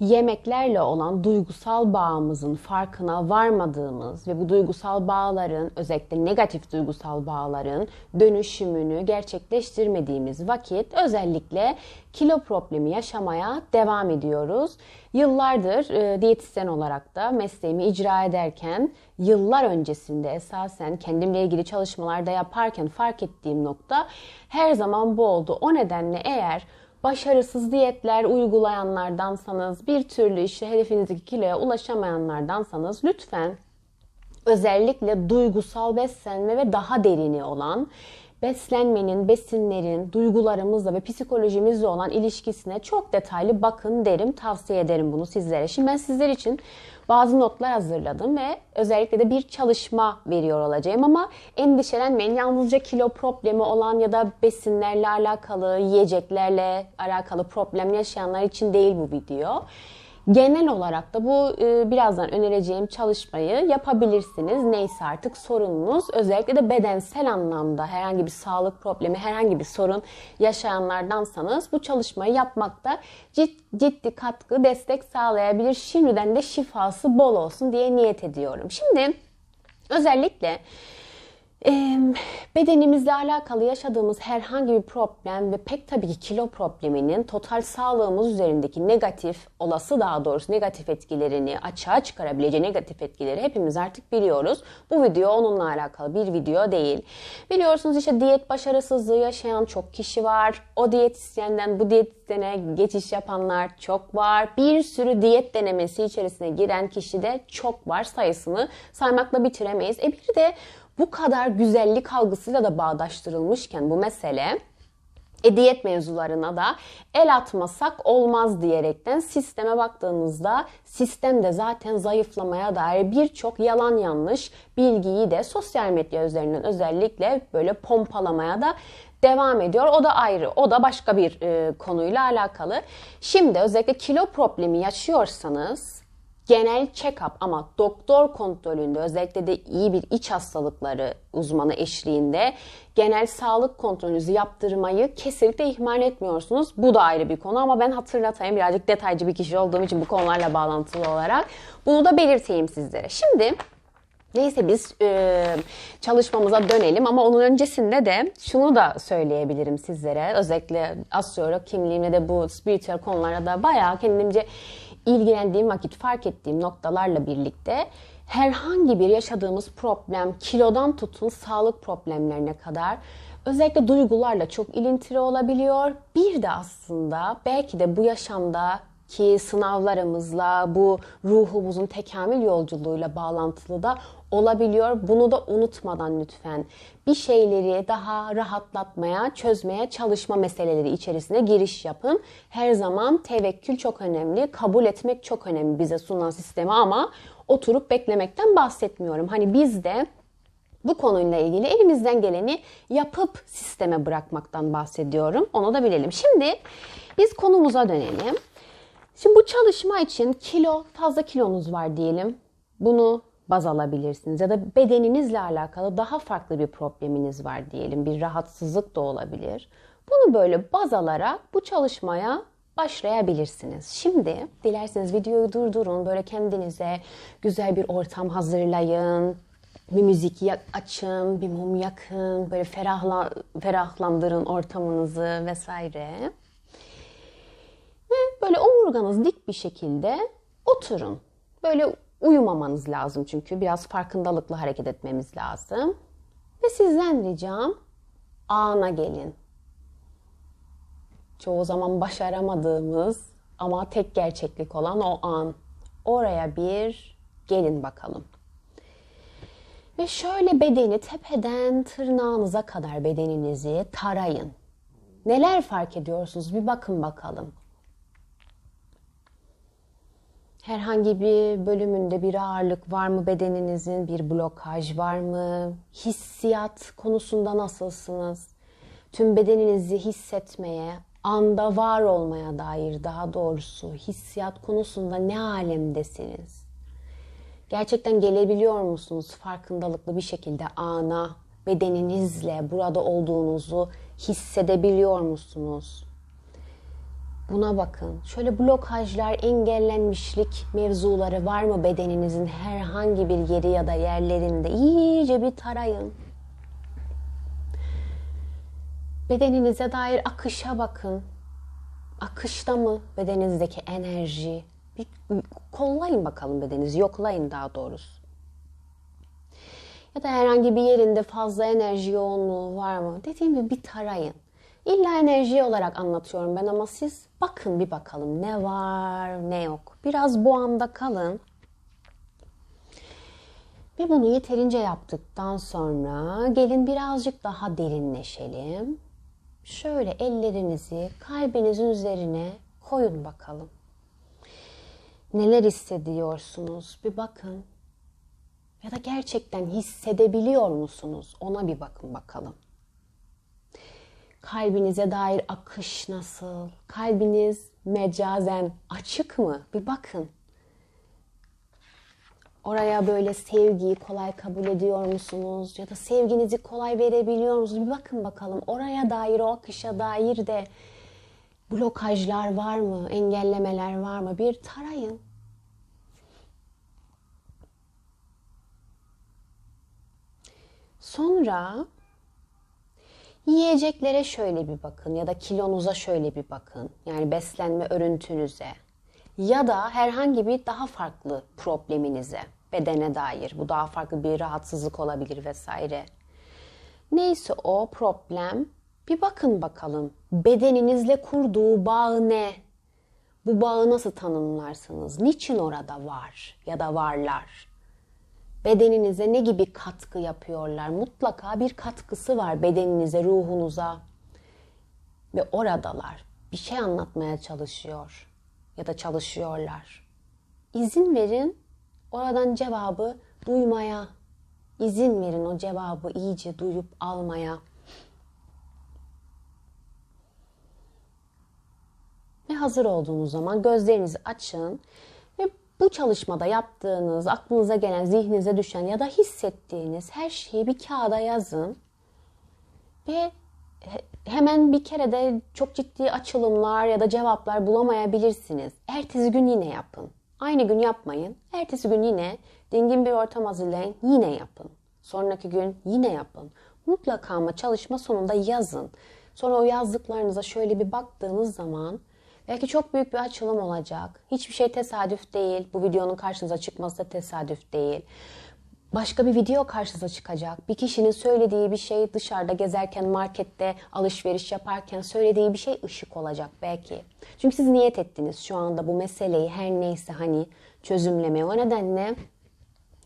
yemeklerle olan duygusal bağımızın farkına varmadığımız ve bu duygusal bağların özellikle negatif duygusal bağların dönüşümünü gerçekleştirmediğimiz vakit özellikle kilo problemi yaşamaya devam ediyoruz. Yıllardır e, diyetisyen olarak da mesleğimi icra ederken yıllar öncesinde esasen kendimle ilgili çalışmalarda yaparken fark ettiğim nokta her zaman bu oldu. O nedenle eğer başarısız diyetler uygulayanlardansanız, bir türlü işte hedefinizdeki kiloya ulaşamayanlardansanız lütfen özellikle duygusal beslenme ve daha derini olan beslenmenin, besinlerin, duygularımızla ve psikolojimizle olan ilişkisine çok detaylı bakın derim, tavsiye ederim bunu sizlere. Şimdi ben sizler için bazı notlar hazırladım ve özellikle de bir çalışma veriyor olacağım ama endişelenmeyin. Yalnızca kilo problemi olan ya da besinlerle alakalı, yiyeceklerle alakalı problem yaşayanlar için değil bu video. Genel olarak da bu e, birazdan önereceğim çalışmayı yapabilirsiniz. Neyse artık sorununuz özellikle de bedensel anlamda herhangi bir sağlık problemi, herhangi bir sorun yaşayanlardansanız bu çalışmayı yapmakta ciddi katkı, destek sağlayabilir. Şimdiden de şifası bol olsun diye niyet ediyorum. Şimdi özellikle bedenimizle alakalı yaşadığımız herhangi bir problem ve pek tabii ki kilo probleminin total sağlığımız üzerindeki negatif, olası daha doğrusu negatif etkilerini açığa çıkarabileceği negatif etkileri hepimiz artık biliyoruz. Bu video onunla alakalı bir video değil. Biliyorsunuz işte diyet başarısızlığı yaşayan çok kişi var. O diyetisyenden bu diyetisyene geçiş yapanlar çok var. Bir sürü diyet denemesi içerisine giren kişi de çok var. Sayısını saymakla bitiremeyiz. E bir de bu kadar güzellik algısıyla da bağdaştırılmışken bu mesele e, diyet mevzularına da el atmasak olmaz diyerekten sisteme baktığınızda sistemde zaten zayıflamaya dair birçok yalan yanlış bilgiyi de sosyal medya üzerinden özellikle böyle pompalamaya da devam ediyor. O da ayrı. O da başka bir e, konuyla alakalı. Şimdi özellikle kilo problemi yaşıyorsanız genel check-up ama doktor kontrolünde özellikle de iyi bir iç hastalıkları uzmanı eşliğinde genel sağlık kontrolünüzü yaptırmayı kesinlikle ihmal etmiyorsunuz. Bu da ayrı bir konu ama ben hatırlatayım birazcık detaycı bir kişi olduğum için bu konularla bağlantılı olarak bunu da belirteyim sizlere. Şimdi Neyse biz e, çalışmamıza dönelim ama onun öncesinde de şunu da söyleyebilirim sizlere. Özellikle astrolog kimliğimle de bu spiritüel konulara da bayağı kendimce ilgilendiğim vakit fark ettiğim noktalarla birlikte herhangi bir yaşadığımız problem kilodan tutun sağlık problemlerine kadar özellikle duygularla çok ilintili olabiliyor. Bir de aslında belki de bu yaşamda ki sınavlarımızla bu ruhumuzun tekamül yolculuğuyla bağlantılı da olabiliyor. Bunu da unutmadan lütfen bir şeyleri daha rahatlatmaya, çözmeye çalışma meseleleri içerisine giriş yapın. Her zaman tevekkül çok önemli, kabul etmek çok önemli bize sunulan sistemi ama oturup beklemekten bahsetmiyorum. Hani biz de bu konuyla ilgili elimizden geleni yapıp sisteme bırakmaktan bahsediyorum. Onu da bilelim. Şimdi biz konumuza dönelim. Şimdi bu çalışma için kilo, fazla kilonuz var diyelim. Bunu baz alabilirsiniz. Ya da bedeninizle alakalı daha farklı bir probleminiz var diyelim. Bir rahatsızlık da olabilir. Bunu böyle baz alarak bu çalışmaya başlayabilirsiniz. Şimdi dilerseniz videoyu durdurun. Böyle kendinize güzel bir ortam hazırlayın. Bir müzik açın, bir mum yakın, böyle ferahla, ferahlandırın ortamınızı vesaire. Böyle omurganız dik bir şekilde oturun. Böyle Uyumamanız lazım çünkü biraz farkındalıklı hareket etmemiz lazım. Ve sizden ricam ana gelin. Çoğu zaman başaramadığımız ama tek gerçeklik olan o an. Oraya bir gelin bakalım. Ve şöyle bedeni tepeden tırnağınıza kadar bedeninizi tarayın. Neler fark ediyorsunuz bir bakın bakalım. Herhangi bir bölümünde bir ağırlık var mı bedeninizin? Bir blokaj var mı? Hissiyat konusunda nasılsınız? Tüm bedeninizi hissetmeye, anda var olmaya dair daha doğrusu hissiyat konusunda ne alemdesiniz? Gerçekten gelebiliyor musunuz farkındalıklı bir şekilde ana, bedeninizle burada olduğunuzu hissedebiliyor musunuz? Buna bakın. Şöyle blokajlar, engellenmişlik mevzuları var mı bedeninizin herhangi bir yeri ya da yerlerinde? İyice bir tarayın. Bedeninize dair akışa bakın. Akışta mı bedeninizdeki enerji? Bir kollayın bakalım bedeninizi, yoklayın daha doğrusu. Ya da herhangi bir yerinde fazla enerji yoğunluğu var mı? Dediğim gibi bir tarayın. İlla enerji olarak anlatıyorum ben ama siz bakın bir bakalım ne var ne yok. Biraz bu anda kalın. Ve bunu yeterince yaptıktan sonra gelin birazcık daha derinleşelim. Şöyle ellerinizi kalbinizin üzerine koyun bakalım. Neler hissediyorsunuz? Bir bakın. Ya da gerçekten hissedebiliyor musunuz? Ona bir bakın bakalım. Kalbinize dair akış nasıl? Kalbiniz mecazen açık mı? Bir bakın. Oraya böyle sevgiyi kolay kabul ediyor musunuz? Ya da sevginizi kolay verebiliyor musunuz? Bir bakın bakalım. Oraya dair, o akışa dair de blokajlar var mı? Engellemeler var mı? Bir tarayın. Sonra yiyeceklere şöyle bir bakın ya da kilonuza şöyle bir bakın. Yani beslenme örüntünüze ya da herhangi bir daha farklı probleminize, bedene dair. Bu daha farklı bir rahatsızlık olabilir vesaire. Neyse o problem bir bakın bakalım bedeninizle kurduğu bağ ne? Bu bağı nasıl tanımlarsınız? Niçin orada var ya da varlar? Bedeninize ne gibi katkı yapıyorlar? Mutlaka bir katkısı var bedeninize, ruhunuza. Ve oradalar. Bir şey anlatmaya çalışıyor ya da çalışıyorlar. İzin verin oradan cevabı duymaya. İzin verin o cevabı iyice duyup almaya. Ve hazır olduğunuz zaman gözlerinizi açın bu çalışmada yaptığınız, aklınıza gelen, zihninize düşen ya da hissettiğiniz her şeyi bir kağıda yazın. Ve hemen bir kere de çok ciddi açılımlar ya da cevaplar bulamayabilirsiniz. Ertesi gün yine yapın. Aynı gün yapmayın. Ertesi gün yine dingin bir ortam hazırlayın. Yine yapın. Sonraki gün yine yapın. Mutlaka ama çalışma sonunda yazın. Sonra o yazdıklarınıza şöyle bir baktığınız zaman belki çok büyük bir açılım olacak. Hiçbir şey tesadüf değil. Bu videonun karşınıza çıkması da tesadüf değil başka bir video karşınıza çıkacak. Bir kişinin söylediği bir şey dışarıda gezerken, markette alışveriş yaparken söylediği bir şey ışık olacak belki. Çünkü siz niyet ettiniz şu anda bu meseleyi her neyse hani çözümlemeye. O nedenle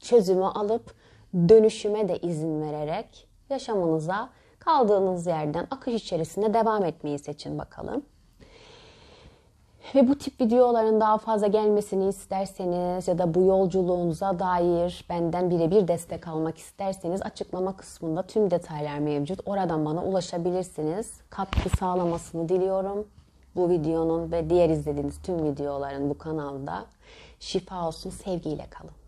çözümü alıp dönüşüme de izin vererek yaşamınıza kaldığınız yerden akış içerisinde devam etmeyi seçin bakalım. Ve bu tip videoların daha fazla gelmesini isterseniz ya da bu yolculuğunuza dair benden birebir destek almak isterseniz açıklama kısmında tüm detaylar mevcut. Oradan bana ulaşabilirsiniz. Katkı sağlamasını diliyorum. Bu videonun ve diğer izlediğiniz tüm videoların bu kanalda. Şifa olsun, sevgiyle kalın.